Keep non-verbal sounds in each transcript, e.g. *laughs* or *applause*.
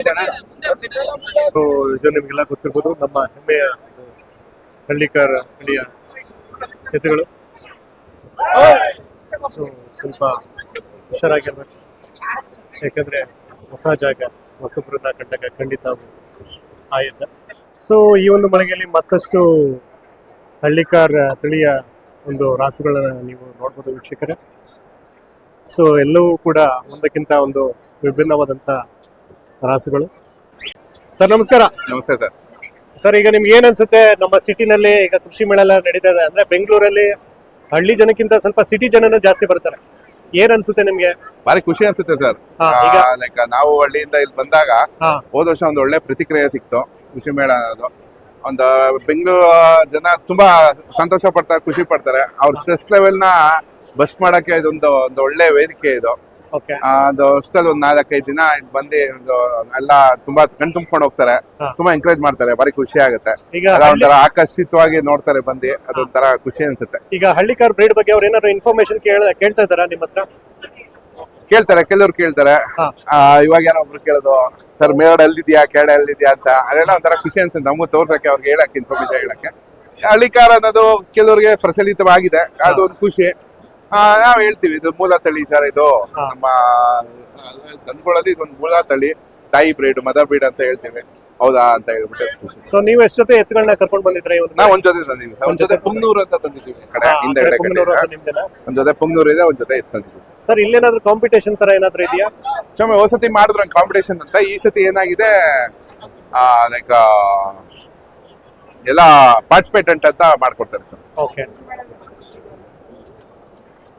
ಇದು ನಿಮಗೆಲ್ಲ ಗೊತ್ತಿರ್ಬೋದು, ನಮ್ಮ ಹೆಮ್ಮೆಯ ಹಳ್ಳಿಕಾರ ಹಳ್ಳಿಯ ಎತ್ತುಗಳು ಸೊ ಸ್ವಲ್ಪ ಹುಷಾರಾಗಿರ್ಬೇಕು ಯಾಕಂದ್ರೆ ಹೊಸ ಜಾಗ, ಹೊಸಬ್ರನ್ನ ಕಂಡಾಗ ಖಂಡಿತ ಆಯಿಲ್ಲ ಸೊ ಈ ಒಂದು ಮಳೆಯಲ್ಲಿ ಮತ್ತಷ್ಟು ಹಳ್ಳಿಕಾರ್ ತಳಿಯ ಒಂದು ರಾಸುಗಳನ್ನ ನೀವು ನೋಡ್ಬೋದು ವೀಕ್ಷಕರೇ. ಸೊ ಎಲ್ಲವೂ ಕೂಡ ಒಂದಕ್ಕಿಂತ ಒಂದು ವಿಭಿನ್ನವಾದಂತ ರಾಸುಗಳು. ಸರ್ ನಮಸ್ಕಾರ. ನಮಸ್ತೆ ಸರ್. ಸರ್ ಈಗ ನಿಮ್ಗೆ ಏನ್ ಅನ್ಸುತ್ತೆ? ನಮ್ಮ ಸಿಟಿನಲ್ಲಿ ಈಗ ಕೃಷಿ ಮೇಳ ಎಲ್ಲ ನಡೀತಾ ಇದೆ ಅಂದ್ರೆ ಬೆಂಗಳೂರಲ್ಲಿ ಹಳ್ಳಿ ಜನಕ್ಕಿಂತ ಸ್ವಲ್ಪ ಸಿಟಿ ಜನನ ಜಾಸ್ತಿ ಬರ್ತಾರೆ. ಏನ್ ಅನ್ಸುತ್ತೆ ನಿಮ್ಗೆ? ಬಾರಿ ಖುಷಿ ಅನ್ಸುತ್ತೆ ಸರ್. ಹಾ, ಈಗ? ಲೈಕ್ ನಾವು ಹಳ್ಳಿಯಿಂದ ಇಲ್ಲಿ ಬಂದಾಗ ಹಾ. ಹೋದ ವರ್ಷ ಒಂದು ಒಳ್ಳೆ ಪ್ರತಿಕ್ರಿಯೆ ಸಿಕ್ತು ಕೃಷಿ ಮೇಳ ಅನ್ನೋದು. ಒಂದು ಬೆಂಗಳೂರು ಜನ ತುಂಬಾ ಸಂತೋಷ ಪಡ್ತಾರೆ ಖುಷಿ ಪಡ್ತಾರೆ. ಅವ್ರ ಸ್ಟ್ರೆಸ್ ಲೆವೆಲ್ನ ಬಸ್ಟ್ ಮಾಡಕ್ಕೆ ಇದೊಂದು ಒಂದು ಒಳ್ಳೆ ವೇದಿಕೆ ಇದು. ಒಂದು ವರ್ಷದಲ್ಲಿ ಒಂದು ನಾಲ್ಕೈದು ದಿನ ಬಂದಿ ಬಂದು ಒಂದು ಎಲ್ಲ ತುಂಬಾ ಕಣ್ ತುಂಬ್ಕೊಂಡು ಹೋಗ್ತಾರೆ. ತುಂಬಾ ಎಂಕರೇಜ್ ಮಾಡ್ತಾರೆ ಬಾರಿ ಖುಷಿ ಆಗುತ್ತೆ. ಈಗ ಅದ ಒಂಥರ ಆಕರ್ಷಿತವಾಗಿ ನೋಡ್ತಾರೆ ಬಂದು ಅದೊಂಥರ ಖುಷಿ ಅನ್ಸುತ್ತೆ. ಈಗ ಹಳ್ಳಿಕಾರ್ ಬ್ರೀಡ್ ಬಗ್ಗೆ ಅವ್ರು ಏನಾದ್ರು ಇನ್ಫಾರ್ಮೇಶನ್ ಕೇಳ ಕೇಳ್ತಾ ಇದಾರ ನಿಮ್ಮ ಹತ್ರ? ಕೇಳ್ತಾರೆ ಕೆಲವ್ರು ಕೇಳ್ತಾರೆ. ಆ, ಇವಾಗ ಏನೋ ಒಬ್ರು ಕೇಳೋದು ಸರ್ ಮೇಡ್ ಅಲ್ಲಿದ್ಯಾ ಕೆಳಗಡೆ ಅಲ್ಲಿದ್ಯಾ? ಅಂತ. ಅದೆಲ್ಲ ಒಂಥರ ಖುಷಿ ಅನ್ಸುತ್ತೆ. ನಮಗೂ ತೋರ್ಸಕ್ಕೆ ಅವ್ರಿಗೆ ಹೇಳಕ್ಕೆ ಇನ್ಫಾರ್ಮೇಶನ್ ಹೇಳಕ್ಕೆ. ಹಳ್ಳಿಕಾರ ಅನ್ನೋದು ಕೆಲವ್ರಿಗೆ ಪ್ರಚಲಿತವಾಗಿದೆ. ಅದು ಒಂದು ಖುಷಿ. ನಾವ್ ಹೇಳ್ತೀವಿ ಇದು ಮೂಲ ತಳಿ ಸರ್ ಇದು. ನಮ್ಮ ದನಗಳಲ್ಲಿ ಇದೊಂದು ಮೂಲ ತಳಿ ತಾಯಿ ಬ್ರೀಡ್ ಮದರ್ ಬ್ರೀಡ್ ಅಂತ ಹೇಳ್ತೀವಿ. ಹೌದಾ ಅಂತ ಹೇಳ್ಬಿಟ್ಟು. ಸೊ ನೀವು ಎಷ್ಟು ಜೊತೆ ಎತ್ತುಗಳನ್ನ ಕರ್ಕೊಂಡು ಬಂದಿದ್ರೆ ನಾವು ಒಂದು ಜೊತೆ ತಂದಿದ್ವಿ ಸರ್. ಒಂದ್ ಜೊತೆ ಪುಂಗ್ನೂರು ಅಂತ ತಂದಿದ್ದೀವಿ. ಈ ಕಡೆ ಹಿಂದೆ ಕಡೆ? ಒಂದ್ ಜೊತೆ ಪುಂಗ್ನೂರು ಇದೆ ಒಂದ್ ಜೊತೆ ಎತ್ತು ತಂದಿದ್ದೀವಿ. ಸರ್ ಇಲ್ಲೇನಾದ್ರೂ ಕಾಂಪಿಟೇಷನ್ ತರ ಏನಾದ್ರೂ ಇದೆಯಾ? ಚೊಮ್ಮೆ ಹೋದ್ ಸತಿ ಮಾಡಿದ್ರು ಕಾಂಪಿಟೇಷನ್ ಅಂತ. ಈ ಸತಿ ಏನಾಗಿದೆ? ಲೈಕ್ ಎಲ್ಲ ಪಾರ್ಟಿಸಿಪೇಟೆಂಟ್ ಅಂತ ಮಾಡ್ಕೊಡ್ತಾರೆ ಸರ್. ಓಕೆ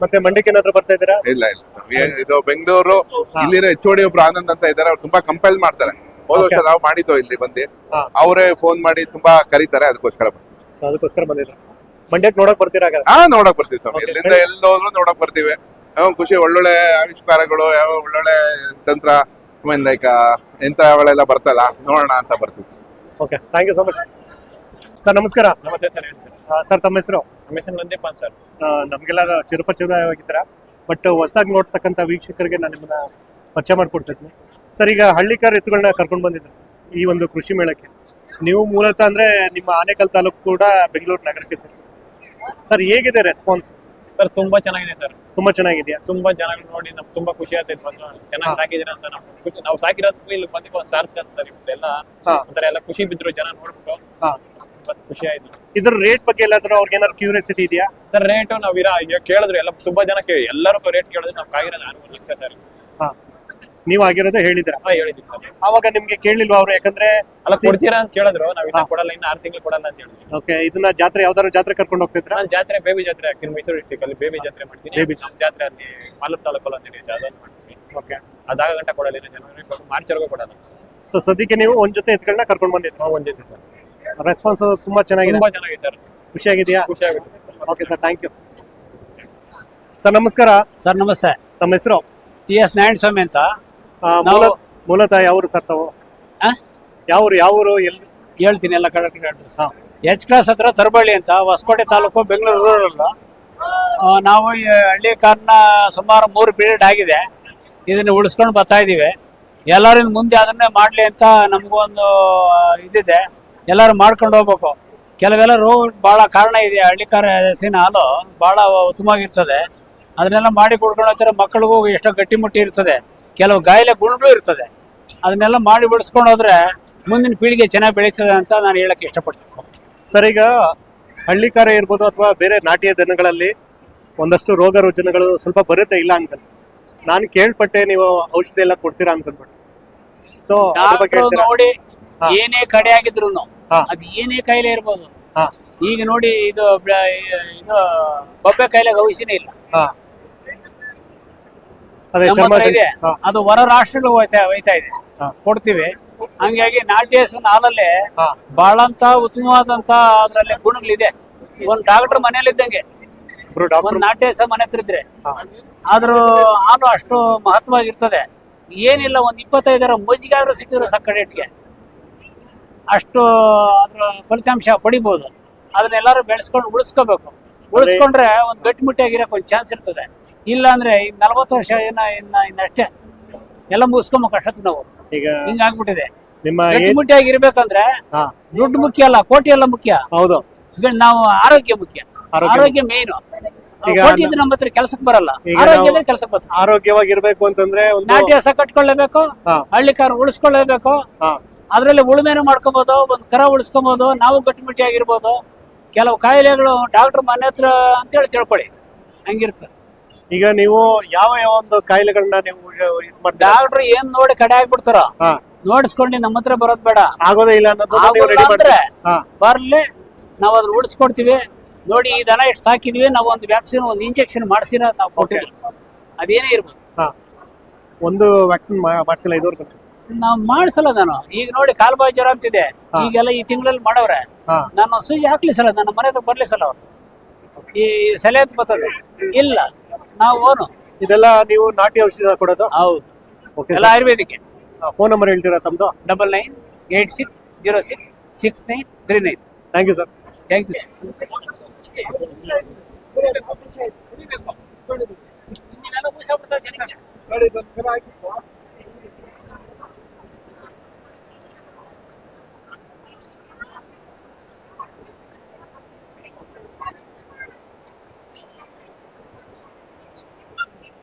ಮತ್ತೆ ಮಂಡ್ಯಕ್ಕೆ ಏನಾದ್ರು ಬರ್ತಾ ಇದ್ದೀರಾ? ಇಲ್ಲ ಇಲ್ಲ. ಇದು ಬೆಂಗಳೂರು ಇಲ್ಲಿರೋ ಎಚ್ ಒಡಿ ಒಬ್ರು ಆನಂದ್ ಅಂತ ಇದ್ದಾರೆ ಅವ್ರು ತುಂಬಾ ಕಂಪೇಲ್ ಮಾಡ್ತಾರೆ. ಹೋದ ವರ್ಷ ನಾವು ಮಾಡಿದ್ದೋ ಇಲ್ಲಿ ಬಂದು. ಹಾ. ಅವರೇ ಫೋನ್ ಮಾಡಿ ತುಂಬಾ ಕರೀತಾರೆ ಅದಕ್ಕೋಸ್ಕರ ಬರ್ತೀವಿ ಸೊ ಅದಕ್ಕೋಸ್ಕರ ಬಂದಿದ್ರು ಮಂಡ್ಯಕ್ಕೆ ನೋಡಕ್ ಬರ್ತೀರಾ ಹಾಗಾದ್ರೆ? ಹಾ ನೋಡಕ್ ಬರ್ತೀವಿ ಸ್ವಾಮಿ. Okay. ಎಲ್ಲಿಂದ ಎಲ್ಲಿ ಹೋದ್ರು ನೋಡಕ್ ಬರ್ತೀವಿ. ಯಾವ ಖುಷಿ ಒಳ್ಳೊಳ್ಳೆ ಆವಿಷ್ಕಾರಗಳು ಯಾವ ಒಳ್ಳೊಳ್ಳೆ ತಂತ್ರ ಲೈಕ್ ಎಂತಗಳೆಲ್ಲ ಬರ್ತಲ್ಲ ನೋಡೋಣ ಅಂತ ಬರ್ತೀವಿ. Okay thank you so much sir ನಮಸ್ಕಾರ. ನಮಸ್ತೆ ಸರ್ ಸರ್. ತಮ್ಮ ಹೆಸರು? ಮಿಷನ್ ನಂದೀಪ್ ಅಂತ ಸರ್. ನಮಗೆಲ್ಲ ಚಿರಪಚಿರವಾಗಿದ್ದೀರ ಬಟ್ ಹೊಸದಾಗಿ ನೋಡ್ತಕ್ಕಂಥ ವೀಕ್ಷಕರಿಗೆ ನಾನು ನಿಮ್ಮನ್ನ ಪರಿಚಯ ಮಾಡ್ಕೊಡ್ತಿದ್ದೀನಿ ಸರ್ ಈಗ ಹಳ್ಳಿಕಾರ ಎತ್ತುಗಳನ್ನ ಕರ್ಕೊಂಡು ಬಂದಿದ್ರು ಈ ಒಂದು ಕೃಷಿ ಮೇಳಕ್ಕೆ. ನೀವು ಮೂಲತಃ ಅಂದ್ರೆ ನಿಮ್ಮ ಆನೇಕಲ್ ತಾಲೂಕು ಕೂಡ ಬೆಂಗಳೂರು ನಗರಕ್ಕೆ ಸೇರ್ತದೆ ಸರ್ ಹೇಗಿದೆ ರೆಸ್ಪಾನ್ಸ್ ಸರ್ ತುಂಬಾ ಚೆನ್ನಾಗಿದೆ ಸರ್. ತುಂಬಾ ಚೆನ್ನಾಗಿದೆಯಾ? ತುಂಬಾ ಜನ ನೋಡಿ ನಮ್ಗೆ ತುಂಬಾ ಖುಷಿ ಆಗ್ತೈತೆ ಬಂದು ಚೆನ್ನಾಗಿ. ಸಾಕಿದಿರ ಅಂತ ನಮ್ಗೆ ಖುಷಿ ನಾವು ಸಾಕಿರೋದಕ್ಕೂ ಇಲ್ಲಿ ಬಂದಿಗೆ ಒಂದು ಸಾರ್ಥಕ ಸರ್ ಇವತ್ತೆಲ್ಲ ಒಂಥರ ಎಲ್ಲ ಖುಷಿ ಬಿದ್ರು ಜನ ನೋಡ್ಬಿಟ್ಟು. ಖುಷಿ ಆಯ್ತು. ಇದ್ರ ರೇಟ್ ಬಗ್ಗೆ ಎಲ್ಲಾದ್ರೂ ಅವ್ರಿಗೆ ಏನಾದ್ರು ಕ್ಯೂರಿಯಾಸಿಟಿ ಇದೆಯಾ? ಸರ್ ರೇಟ್ ನಾವು ಇರ ಈಗ ಕೇಳಿದ್ರು ಎಲ್ಲ ತುಂಬಾ ಜನ ಕೇಳಿ. ಎಲ್ಲರೂ ರೇಟ್ ಕೇಳಿದ್ರೆ ನಾವು ಕಾಗಿರೋದು ಆರು ಲಕ್ಷ ಸರ್. ಹಾ. ನೀವು ಆಗಿರೋದೇ ಹೇಳಿದ್ರ ಹಾ ಹೇಳಿದ್ವಿ ಸರ್. ಆವಾಗ ನಿಮ್ಗೆ ಕೇಳಿಲ್ವಾ ಅವ್ರು? ಯಾಕಂದ್ರೆ ಅಲ್ಲ ಕೊಡ್ತೀರಾ ಅಂತ ಕೇಳಿದ್ರು. ನಾವು ಇನ್ನ ಕೊಡಲ್ಲ ಇನ್ನ ಆರು ತಿಂಗಳು ಕೊಡಲ್ಲ ಅಂತ ಹೇಳಿದ್ವಿ. ಓಕೆ ಇದನ್ನ ಜಾತ್ರೆ ಯಾವ್ದಾದ್ರು ಜಾತ್ರೆ ಕರ್ಕೊಂಡು ಹೋಗ್ತಿದ್ರ ನಾನು ಜಾತ್ರೆ ಬೇಬಿ ಜಾತ್ರೆ ಹಾಕ್ತೀನಿ ಮೈಸೂರು ಡಿಸ್ಟಿಕ್ ಅಲ್ಲಿ ಬೇಬಿ ಜಾತ್ರೆ ಮಾಡ್ತೀನಿ. ಬೇಬಿ ನಮ್ಮ ಜಾತ್ರೆ ಅಲ್ಲಿ ಮಾಲೂರು ತಾಲೂಕಲ್ಲಿ ಅಂತ ಇದೆ ಅದನ್ನ ಮಾಡ್ತೀನಿ. ಓಕೆ ಅದಾಗ ಗಂಟ ಕೊಡಲ್ಲ ಇನ್ನು ಜನವರಿ ಮಾರ್ಚ್ವರೆಗೂ ಕೊಡಲ್ಲ. ಸೊ ಸದ್ಯಕ್ಕೆ ನೀವು ಒಂದ್ ಜೊತೆ ಎತ್ಗಳನ್ನ ಕರ್ಕೊಂಡು ಬಂದಿದ್ರು ನಾವು ಜೊತೆ ಸರ್. ರೆಸ್ಪಾನ್ಸ್ ತುಂಬಾ ಚೆನ್ನಾಗಿದೆ. ತುಂಬಾ ಚೆನ್ನಾಗಿದೆ sir. ಖುಷಿಯಾಗಿದೆಯಾ okay sir thank you sir ನಮಸ್ಕಾರ. ಸರ್ ನಮಸ್ತೆ. ತಮ್ಮ ಹೆಸರು? ಟಿ ಎಸ್ ನಾರಾಯಣ ಸ್ವಾಮಿ ಅಂತ. ಆ, ನಾವು- ಮೂಲ- ಮೂಲತಃ ಯಾವ್ರು ಸರ್ ತಾವು? ಆ? ಯಾವ್ರು ಯಾವರು ಎಲ್ಲಿ? ಹೇಳ್ತೀನಿ ಎಲ್ಲ ಕರೆಕ್ಟ್ ಅಡ್ರೆಸ್ ಹಾ. ಎಚ್ ಕ್ಲಾಸ್ ಹತ್ರ ತರಬಳ್ಳಿ ಅಂತ ಹೊಸಕೋಟೆ ತಾಲೂಕು ಬೆಂಗಳೂರು ರೂರಲ್ ನಾವು ಈ ಹಳ್ಳಿ ಕಾರ್ನ ಸುಮಾರು ಮೂರು ಪೀರಿಯಡ್ ಆಗಿದೆ. ಇದನ್ನ ಉಳಿಸ್ಕೊಂಡು ಬರ್ತಾ ಇದೀವಿ. ಎಲ್ಲರಿಂದ ಮುಂದೆ ಅದನ್ನೇ ಮಾಡಲಿ ಅಂತ ನಮಗೊಂದು ಇದಿದೆ. ಎಲ್ಲರೂ ಮಾಡ್ಕೊಂಡು ಹೋಗ್ಬೇಕು. ಕೆಲವೆಲ್ಲ ರೋಗ ಭಾಳ ಕಾರಣ ಇದೆ ಹಳ್ಳಿಕಾರ ಹಸಿನ ಹಾಲು ಭಾಳ ಉತ್ತಮವಾಗಿರ್ತದೆ. ಅದನ್ನೆಲ್ಲ ಮಾಡಿ ಕುಡ್ಕೊಂಡು ಹೋಗ್ತಾರೆ ಮಕ್ಕಳಿಗೂ ಎಷ್ಟೋ ಗಟ್ಟಿಮುಟ್ಟಿ ಇರ್ತದೆ. ಕೆಲವು ಗಾಯಿಲೆ ಗುಣಗಳು ಇರ್ತದೆ. ಅದನ್ನೆಲ್ಲ ಮಾಡಿ ಬಿಡಿಸ್ಕೊಂಡು ಹೋದ್ರೆ ಮುಂದಿನ ಪೀಳಿಗೆ ಚೆನ್ನಾಗಿ ಬೆಳೀತದೆ ಅಂತ ನಾನು ಹೇಳಕ್ಕೆ ಇಷ್ಟಪಡ್ತೀನಿ ಸರ್. ಸರ್ ಈಗ ಹಳ್ಳಿಕಾರ ಇರ್ಬೋದು ಅಥವಾ ಬೇರೆ ನಾಟಿಯ ದಿನಗಳಲ್ಲಿ ಒಂದಷ್ಟು ರೋಗ ರುಜಿನಗಳು ಸ್ವಲ್ಪ ಬರುತ್ತೆ ಇಲ್ಲ ಅಂತ ನಾನು ಕೇಳ್ಪಟ್ಟೆ ನೀವು ಔಷಧಿ ಎಲ್ಲ ಕೊಡ್ತೀರಾ ಅಂತಂದ್ಬಿಟ್ಟು. ಸೊ ನೋಡಿ ಏನೇ ಕಡೆ ಆಗಿದ್ರು. ಅದು ಏನೇ ಕಾಯಿಲೆ ಇರ್ಬೋದು. ಈಗ ನೋಡಿ ಇದು ಇದು ಬೊಬ್ಬೆ ಕಾಯಿಲೆಗೆ ಔಷಧಿನೇ ಇಲ್ಲ. ನಮ್ಮ ಹತ್ರ ಇದೆ. ಅದು ಹೊರ ರಾಷ್ಟ್ರಗಳು ಹೋಯ್ತಾ ಹೋಯ್ತಾ ಇದೆ. ಕೊಡ್ತೀವಿ. ಹಂಗಾಗಿ ನಾಟಿ ಹಸುವಿನ ಹಾಲಲ್ಲಿ ಬಹಳಂತ ಉತ್ತಮವಾದಂತ ಅದ್ರಲ್ಲಿ ಗುಣಗಳಿದೆ. ಒಂದ್ ಡಾಕ್ಟರ್ ಮನೇಲಿದ್ದಂಗೆ ಒಂದ್ ನಾಟಿ ಹಸು ಮನೆ ಹತ್ರ ಇದ್ರೆ. ಆದ್ರೂ ಹಾಲು ಅಷ್ಟು ಮಹತ್ವವಾಗಿರ್ತದೆ. ಏನಿಲ್ಲ ಒಂದ್ ಇಪ್ಪತ್ತೈದರ ಮಜ್ಜಿಗೆ ಆದ್ರೂ ಸಿಕ್ಕಿದ್ರು ಸಕ್ಕ ರೇಟ್ಗೆ ಅಷ್ಟು ಅದ್ರ ಫಲಿತಾಂಶ ಪಡಿಬಹುದು ಅದನ್ನೆಲ್ಲರೂ ಬೆಳೆಸ್ಕೊಂಡು ಉಳಿಸ್ಕೋಬೇಕು. ಉಳಿಸ್ಕೊಂಡ್ರೆ ಒಂದ್ ಗಟ್ಟಿಮುಟ್ಟಿಯಾಗಿರೋಕೆ ಒಂದು ಚಾನ್ಸ್ ಇರ್ತದೆ. ಇಲ್ಲ ಅಂದ್ರೆ ಈ ನಲವತ್ತು ವರ್ಷ ಏನ ಇನ್ನ ಇನ್ನಷ್ಟೇ ಎಲ್ಲ ಮುಗಿಸ್ಕೊಂಬೇಕು ಅಷ್ಟೊತ್ತು ನಾವು. ಈಗ ಹಿಂಗ್ ಆಗ್ಬಿಟ್ಟಿದೆ. ನಿಮ್ಮ ಗಟ್ಟಿಮುಟ್ಟಿಯಾಗಿರ್ಬೇಕಂದ್ರೆ ದುಡ್ಡು ಮುಖ್ಯ ಅಲ್ಲ ಕೋಟಿ ಎಲ್ಲ ಮುಖ್ಯ. ಹೌದು. ಈಗ ನಾವು ಆರೋಗ್ಯ ಮುಖ್ಯ. ಆರೋಗ್ಯ ಮೇನ್ ಈಗ ಕೋಟಿ ಇದ್ರೆ ನಮ್ಮ ಹತ್ರ ಕೆಲಸಕ್ಕೆ ಬರಲ್ಲ. ಈಗ ಆರೋಗ್ಯ ಕೆಲ್ಸಕ್ಕೆ ಬರ್ತದೆ. ಆರೋಗ್ಯವಾಗಿರ್ಬೇಕು ಅಂತಂದ್ರೆ ಒಂದು ನಾಟ್ಯಸ ಹಸ ಕಟ್ಕೊಳ್ಳೇಬೇಕು ಹಳ್ಳಿ ಕಾರ್ ಉಳಿಸ್ಕೊಳ್ಳೇಬೇಕು ಅದ್ರಲ್ಲಿ ಉಳುಮೆನೂ ಮಾಡ್ಕೊಬೋದು ಒಂದು ಕರ ಉಳಿಸ್ಕೊಬೋದು ನಾವು ಗಟ್ಟಿಮುಟ್ಟಿಯಾಗಿರ್ಬೋದು. ಕೆಲವು ಕಾಯಿಲೆಗಳು ಡಾಕ್ಟರ್ ಮನೆ ಹತ್ರ ಅಂತೇಳಿ ತಿಳ್ಕೊಳ್ಳಿ. ಹಂಗಿರ್ತದೆ ಈಗ ನೀವು ಯಾವ ಯಾವ ಒಂದು ಕಾಯಿಲೆಗಳನ್ನ ನೀವು ಇದು ಮಾಡ್ತೀರಾ? ಡಾಕ್ಟರ್ ಏನ್ ನೋಡಿ ಕಡೆ ಆಗ್ಬಿಡ್ತಾರ ಹಾ. ನೋಡಿಸ್ಕೊಂಡು ನಮ್ಮ ಹತ್ರ ಬರೋದ್ ಬೇಡ. ಆಗೋದೇ ಇಲ್ಲ ಆಗೋಲ್ಲ ರೆಡಿ ಅಂದ್ರೆ ಮಾಡ್ತೀರಾ? ಹಾ. ಬರ್ಲಿ ನಾವು ಅದನ್ನ ಉಳಿಸ್ಕೊಡ್ತೀವಿ. ನೋಡಿ ಈ ದನ ಎಷ್ಟು ಸಾಕಿದ್ವಿ ನಾವು ಒಂದು ವ್ಯಾಕ್ಸಿನ್ ಒಂದು ಇಂಜೆಕ್ಷನ್ ಮಾಡಿಸಿರೋ ನಾವು ಕೊಟ್ಟಿಲ್ಲ ಅದೇನೇ ಇರ್ಬೋದು. ಹಾ. ಒಂದು ವ್ಯಾಕ್ಸಿನ್ ಮಾಡಿಸಿಲ್ಲ ಇದುವರೆಗೂ ನಾವು ಮಾಡಿಸಲ್ಲ ನಾನು. ಈಗ ನೋಡಿ ಕಾಲ್ಬಾಯಿ ಜ್ವರ ಅಂತಿದೆ. ಈಗೆಲ್ಲ ಈ ತಿಂಗಳಲ್ಲಿ ಮಾಡವ್ರೆ. ನಾನು ಸೂಜಿ ಹಾಕ್ಲಿಸಲ್ಲ ಸಲ ನನ್ನ ಮನೆಗೆ ಬರ್ಲಿ ಸಲ ಅವ್ರು. ಈ ಸಲಹೆ ಅಂತ ಬರ್ತದೆ. ಇಲ್ಲ ನಾವು ಓನು ಇದೆಲ್ಲ ನೀವು ನಾಟಿ ಔಷಧ ಕೊಡೋದು? ಹೌದು. ಓಕೆ ಎಲ್ಲ ಆಯುರ್ವೇದಿಕ್. ಫೋನ್ ನಂಬರ್ ಹೇಳ್ತೀರಾ ತಮ್ಮದು double nine eight six zero six six nine three nine thank you sir thank you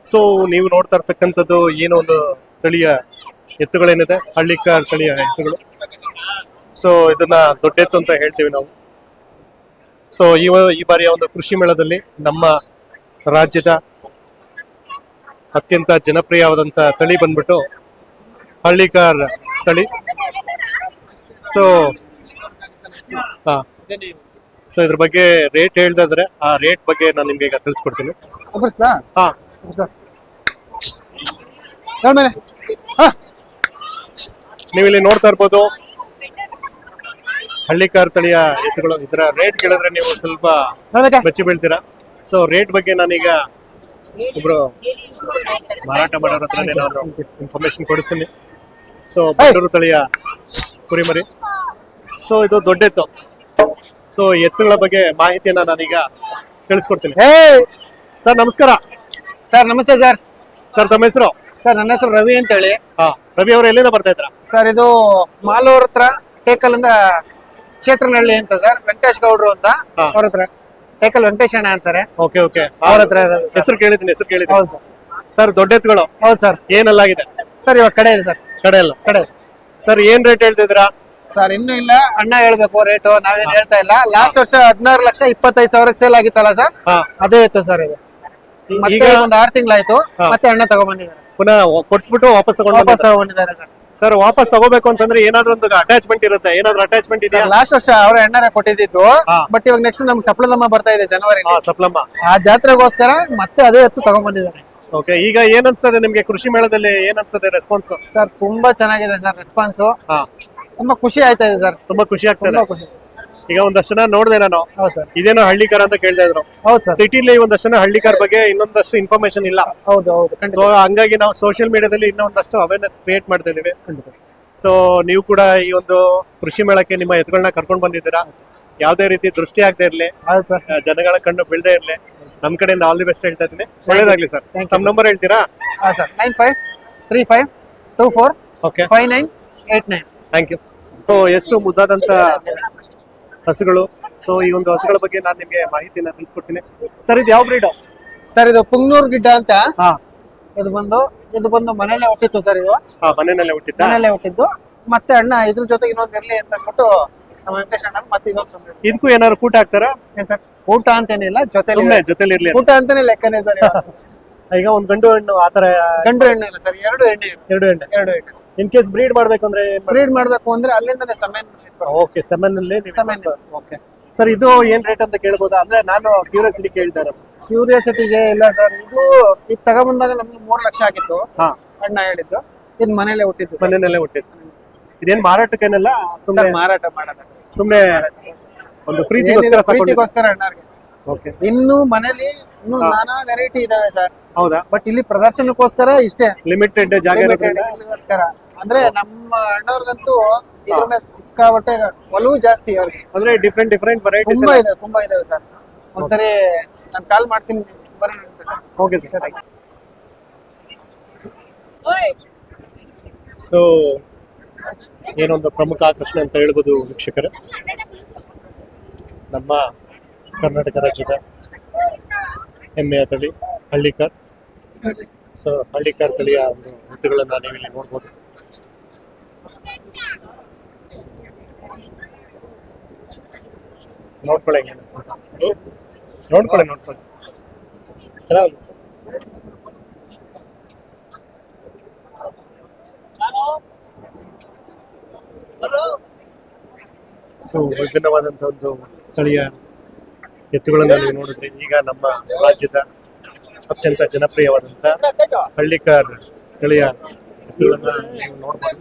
so ನೀವು ನೋಡ್ತಾ ಇರ್ತಕ್ಕಂಥದ್ದು ಏನೋ ಒಂದು ತಳಿಯ ಎತ್ತುಗಳೇನಿದೆ ಹಳ್ಳಿಕಾರ್ ತಳಿಯ ಎತ್ತುಗಳು. ಸೊ ಇದನ್ನ ದೊಡ್ಡ ಎತ್ತು ಅಂತ ಹೇಳ್ತೀವಿ ನಾವು. ಸೊ ಈ ಈ ಬಾರಿಯ ಒಂದು ಕೃಷಿ ಮೇಳದಲ್ಲಿ ನಮ್ಮ ರಾಜ್ಯದ ಅತ್ಯಂತ ಜನಪ್ರಿಯವಾದಂತ ತಳಿ ಬಂದ್ಬಿಟ್ಟು ಹಳ್ಳಿಕಾರ್ ತಳಿ. ಸೊ ಹಾ ಸೊ ಇದ್ರ ಬಗ್ಗೆ ರೇಟ್ ಹೇಳ್ದಾದ್ರೆ ಆ ರೇಟ್ ಬಗ್ಗೆ ನಾನು ನಿಮ್ಗೆ ಈಗ ತಿಳಿಸ್ಕೊಡ್ತೀನಿ. ಹಾ. ಮೇಲೆ ನೀವಿಲ್ಲಿ ನೋಡ್ತಾ ಇರ್ಬೋದು ಹಳ್ಳಿಕಾರ್ ತಳಿಯ ಎತ್ತುಗಳು ಇದರ ರೇಟ್ ಕೇಳಿದ್ರೆ ನೀವು ಸ್ವಲ್ಪ ಬೆಚ್ಚಿ ಬೀಳ್ತೀರಾ. ಸೊ ರೇಟ್ ಬಗ್ಗೆ ನಾನೀಗ ಒಬ್ರು ಮಾರಾಟ ಮಾಡೋರ ಹತ್ರನೇ ನಾನು ಇನ್ಫಾರ್ಮೇಶನ್ ಕೊಡಿಸ್ತೀನಿ. ಸೊ ಬೆಂಗಳೂರು ತಳಿಯ ಕುರಿಮರಿ ಸೊ ಇದು ದೊಡ್ಡ ಎತ್ತು. ಸೊ ಎತ್ತುಗಳ ಬಗ್ಗೆ ಮಾಹಿತಿಯನ್ನ ನಾನೀಗ ತಿಳಿಸ್ಕೊಡ್ತೀನಿ. ಹೇ ಸರ್ ನಮಸ್ಕಾರ. ಸರ್ ನಮಸ್ತೆ ಸರ್ ಸರ್ ತಮ್ಮ ಹೆಸರು? ಸರ್ ನನ್ನ ಹೆಸರು ರವಿ ಅಂತ ಹೇಳಿ ಹಾ ರವಿ ಅವರು ಎಲ್ಲಿಂದ ಬರ್ತಾ ಇದ್ರ ಸರ್ ಇದು ಮಾಲೂರ್ ಹತ್ರ ಟೇಕಲ್ಂದ ಕ್ಷೇತ್ರನಹಳ್ಳಿ ಅಂತ ಸರ್ ವೆಂಕಟೇಶ್ ಗೌಡ್ರು ಅಂತ ಹಾ. ಅವ್ರ ಹತ್ರ. ಟೇಕಲ್ ವೆಂಕಟೇಶ್ ಅಣ್ಣ ಅಂತಾರೆ. Okay okay. ಅವ್ರ ಹತ್ರ ಇರೋದು ಸರ್. ಹೆಸರು ಕೇಳಿದ್ದೀನಿ ಹೆಸರು ಕೇಳಿದ್ದೀನಿ. ಹೌದು ಸರ್. ಸರ್ ದೊಡ್ಡ ಎತ್ತುಗಳು. ಹೌದು ಸರ್. ಏನಲ್ಲಾಗಿದೆ? ಸರ್ ಇವಾಗ ಕಡೆ ಇದೆ ಸರ್. ಕಡೆ ಅಲ್ಲ? ಕಡೆ. ಸರ್ ಏನ್ ರೇಟ್ ಹೇಳ್ತಿದ್ರ ಸರ್ ಇನ್ನೂ ಇಲ್ಲ. ಅಣ್ಣ ಹೇಳ್ಬೇಕು ರೇಟ್ ನಾವೇನ್ ಹೇಳ್ತಾ ಇಲ್ಲ. ಲಾಸ್ಟ್ ವರ್ಷ ಹದಿನಾರು ಲಕ್ಷ ಇಪ್ಪತ್ತೈದು ಸಾವಿರ ಸೇಲ್ ಆಗಿತ್ತಲ್ಲ ಸರ್? ಹಾ. ಅದೇ ಇತ್ತು ಸರ್ ಇದು. ಮತ್ತೆ ಈಗ ಒಂದು ಆರು ತಿಂಗಳಾಯ್ತು. ಹಾ. ಮತ್ತೆ ಅಣ್ಣ ತಗೊಂಡ್ಬಂದಿದ್ದಾರೆ ಪುನಃ ಕೊಟ್ಬಿಟ್ಟು ವಾಪಸ್ ತಗೊಂಡು ವಾಪಸ್ ತಗೊಂಡಿದ್ದಾರೆ ಸರ್. ಸರ್ ವಾಪಸ್ ತಗೋಬೇಕು ಅಂತಂದ್ರೆ ಏನಾದ್ರೂ ಒಂದು ಅಟ್ಯಾಚ್ಮೆಂಟ್ ಇರುತ್ತೆ. ಏನಾದ್ರೂ ಅಟ್ಯಾಚ್ಮೆಂಟ್ ಇದೆಯಾ? ಲಾಸ್ಟ್ ವರ್ಷ ಅವ್ರ ಎಣ್ಣೆ ಕೊಟ್ಟಿದ್ದು. ಹಾ. ಬಟ್ ಇವಾಗ ನೆಕ್ಸ್ಟ್ ನಮ್ಗೆ ಸಪ್ಲಮ್ಮ ಬರ್ತಾ ಇದೆ ಜನವರಿ ಹಾ ಸಪ್ಲಮ್ಮ. ಆ ಜಾತ್ರೆಗೋಸ್ಕರ ಮತ್ತೆ ಅದೇ ಎತ್ತು ತಗೊಂಡ್ಬಂದಿದ್ದಾರೆ. ಓಕೆ ಈಗ ಏನ್ ಅನ್ಸ್ತದೆ ನಿಮ್ಗೆ ಕೃಷಿ ಮೇಳದಲ್ಲಿ? ಏನ್ ಅನ್ಸ್ತದೆ ರೆಸ್ಪಾನ್ಸ್ ಸರ್ ತುಂಬಾ ಚೆನ್ನಾಗಿದೆ ಸರ್ ರೆಸ್ಪಾನ್ಸ್ ಹಾ. ತುಂಬಾ ಖುಷಿ ಆಯ್ತಾ ಇದೆ ಸರ್. ತುಂಬಾ ಖುಷಿ ಆಗ್ತದೆ ತುಂಬಾ ಖುಷಿ. ಈಗ ಒಂದಷ್ಟು ಜನ ನೋಡಿದೆ ನಾನು. ಹೌದು ಸರ್. ಇದೇನೋ ಹಳ್ಳಿಕಾರ ಅಂತ ಕೇಳ್ತಾ ಇದ್ರು. ಹೌದು ಸರ್. ಸಿಟಿಲಿ ಒಂದಷ್ಟು ಜನ ಹಳ್ಳಿಕಾರ ಬಗ್ಗೆ ಇನ್ನೊಂದಷ್ಟು ಇನ್ಫಾರ್ಮೇಶನ್ ಇಲ್ಲ. ಹೌದು ಹೌದು. ಸೊ ಖಂಡಿತ ಹಂಗಾಗಿ ನಾವು ಸೋಷಿಯಲ್ ಮೀಡಿಯಾದಲ್ಲಿ ಇನ್ನೊಂದಷ್ಟು ಅವೇರ್ನೆಸ್ ಕ್ರಿಯೇಟ್ ಮಾಡ್ತಾ ಇದೀವಿ ಖಂಡಿತ ಸರ್. ಸೊ ನೀವು ಕೂಡ ಈ ಒಂದು ಕೃಷಿ ಮೇಳಕ್ಕೆ ನಿಮ್ಮ ಎತ್ತುಗಳನ್ನ ಕರ್ಕೊಂಡು ಬಂದಿದ್ದೀರಾ? ಯಾವ್ದೇ ರೀತಿ ದೃಷ್ಟಿ ಆಗದೆ ಇರ್ಲಿ ಹೌದು ಸರ್. ಜನಗಳ ಕಣ್ಣು ಬೀಳದೆ ಇರ್ಲಿ ನಮ್ ಕಡೆಯಿಂದ ಆಲ್ ದಿ ಬೆಸ್ಟ್ ಹೇಳ್ತಾ ಇದ್ದೀನಿ. ಒಳ್ಳೇದಾಗ್ಲಿ ಸರ್. Thank you, ತಮ್ಮ ನಂಬರ್ ಹೇಳ್ತೀರಾ? ಹಾ sir. Nine five three five two four okay five nine eight nine thank you so ಎಷ್ಟು ಮುದ್ದಾದಂತ ಹಸುಗಳು. ಸೊ ಈ ಒಂದು ಹಸುಗಳ ಬಗ್ಗೆ ನಾನು ನಿಮಗೆ ಮಾಹಿತಿನ ತಿಳಿಸ್ಕೊಡ್ತೀನಿ. ಸರ್ ಇದು ಯಾವ ಬ್ರೀಡ್ ಸರ್ ಇದು ಪುಂಗ್ನೂರ್ ಗಿಡ್ಡ ಅಂತ. ಹಾ. ಇದು ಬಂದು ಇದು ಬಂದು ಮನೇಲೆ ಹುಟ್ಟಿತ್ತು ಸರ್ ಇದು. ಹಾ ಮನೆಯಲ್ಲೇ ಹುಟ್ಟಿದ್ದ? ಮನೇಲೆ ಹುಟ್ಟಿದ್ದು. ಮತ್ತೆ ಅಣ್ಣ ಇದ್ರ ಜೊತೆ ಇನ್ನೊಂದು ಇರ್ಲಿ ಅಂತ ಅಂದ್ಬಿಟ್ಟು ನಮ್ಮ ವೆಂಕಟೇಶ್ ಅಣ್ಣ ಮತ್ತೆ ಇದೊಂದು ತಂದ್ರು. ಇದಕ್ಕೂ ಏನಾದ್ರು ಕೂಟ ಹಾಕ್ತಾರಾ? ಏನ್ ಸರ್ ಊಟ ಅಂತೇನಿಲ್ಲ ಜೊತೆಲಿ ಸುಮ್ನೆ ಜೊತೆಲಿ ಇರ್ಲಿ ಅಂತ. ಊಟ ಅಂತಾನೆ ಲೆಕ್ಕನೇ ಸರ್ *laughs* ಈಗ ಒಂದು ಗಂಡು ಹೆಣ್ಣು ಆತರ ಗಂಡು ಹೆಣ್ಣು ಇಲ್ಲ ಸರ್ ಎರಡು ಹೆಣ್ಣು ಎರಡು ಹೆಣ್ಣು. ಎರಡು ಹೆಣ್ಣು ಇನ್ ಕೇಸ್ ಬ್ರೀಡ್ ಮಾಡ್ಬೇಕು ಅಂದ್ರೆ ಬ್ರೀಡ್ ಮಾಡ್ಬೇಕು? ಅಂದ್ರೆ ಅಲ್ಲಿಂದನೇ ಸಮೇನ್ ಓಕೆ ಸೆಮೆನ್ ಅಲ್ಲಿ ಸಮೆನ್ ಓಕೆ ಸರ್ ಇದು ಏನ್ ರೇಟ್ ಅಂತ ಕೇಳ್ಬೋದಾ? ಅಂದ್ರೆ ನಾನು ಕ್ಯೂರಿಯಾಸಿಟಿ ಕೇಳ್ತಾ ಇರೋದು. ಕ್ಯೂರಿಯಾಸಿಟಿಗೆ ಇಲ್ಲ ಸರ್ ಇದು ಇದು ತಗೊಂಬಂದಾಗ ನಮ್ಗೆ ಮೂರು ಲಕ್ಷ ಆಗಿತ್ತು. ಹಾ. ಅಣ್ಣ ಹೇಳಿದ್ದು. ಇದು ಮನೇಲೆ ಹುಟ್ಟಿದ್ದು ಮನೇಲೆ ಮನೆಯಲ್ಲೇ ಹುಟ್ಟಿದ್ದು. ಇದೇನ್ ಮಾರಾಟಕ್ಕೇನಲ್ಲ? ಸುಮ್ಮನೆ ಮಾರಾಟ ಮಾಡಲ್ಲ ಸುಮ್ಮನೆ ಒಂದು ಪ್ರೀತಿಗೋಸ್ಕರ ಪ್ರೀತಿಗೋಸ್ಕರ ಅಣ್ಣಾರ್ಗೆ. ಓಕೆ ಇನ್ನು ಮನೇಲಿ ಇನ್ನು ನಾನಾ ವೆರೈಟಿ ಇದಾವೆ ಸರ್ ಹೌದಾ? ಬಟ್ ಇಲ್ಲಿ ಪ್ರದರ್ಶನಕ್ಕೋಸ್ಕರ ಇಷ್ಟೇ. ಲಿಮಿಟೆಡ್ ಜಾಗ ಇರೋದ್ರಿಂದ? ಅಂದ್ರೆ ನಮ್ಮ ಅಣ್ಣವ್ರಿಗಂತೂ ಇದ್ರ ಮೇಲೆ ಸಿಕ್ಕಾಬಟ್ಟೆ ಒಲವು ಜಾಸ್ತಿ ಅವ್ರಿಗೆ. ಅಂದ್ರೆ ಡಿಫ್ರೆಂಟ್ ಡಿಫ್ರೆಂಟ್ ವೆರೈಟೀಸ್ ತುಂಬಾ ಇದೆ ತುಂಬಾ ಇದಾವೆ ಸರ್ ಒಂದ್ಸರಿ ನಾನು ಕಾಲ್ ಮಾಡ್ತೀನಿ ಬರೋಣ ಅಂತ ಸರ್ ಓಕೆ ಸರ್ ಸೊ ಏನೊಂದು ಪ್ರಮುಖ ಆಕರ್ಷಣೆ ಅಂತ ಹೇಳ್ಬೋದು ವೀಕ್ಷಕರೇ? ನಮ್ಮ ಕರ್ನಾಟಕ ರಾಜ್ಯದ ಹೆಮ್ಮೆಯ ತಳಿ ಹಳ್ಳಿಕಾರ್ ಸೊ ಹಳ್ಳಿಕಾರ್ ತಳಿಯ ಒಂದು ಎತ್ತುಗಳನ್ನ ನೀವಿಲ್ಲಿ ನೋಡ್ಬೋದು. ನೋಡ್ಕೊಳ್ಳಿ. ನೋಡ್ಕೊಳ್ಳಿ ನೋಡ್ಕೊಳ್ಳಿ. ಚೆನ್ನಾಗಿ ಸರ್. ಸೊ ವಿಭಿನ್ನವಾದಂಥ ಒಂದು ತಳಿಯ ಎತ್ತುಗಳನ್ನು ನೀವು ನೋಡಿದ್ರೆ ಈಗ ನಮ್ಮ ರಾಜ್ಯದ ಅತ್ಯಂತ ಜನಪ್ರಿಯವಾದಂಥ ಹಳ್ಳಿಕಾರ್ ತಳಿಯ ಎತ್ತುಗಳನ್ನ ನೀವು ನೋಡ್ಬೋದು.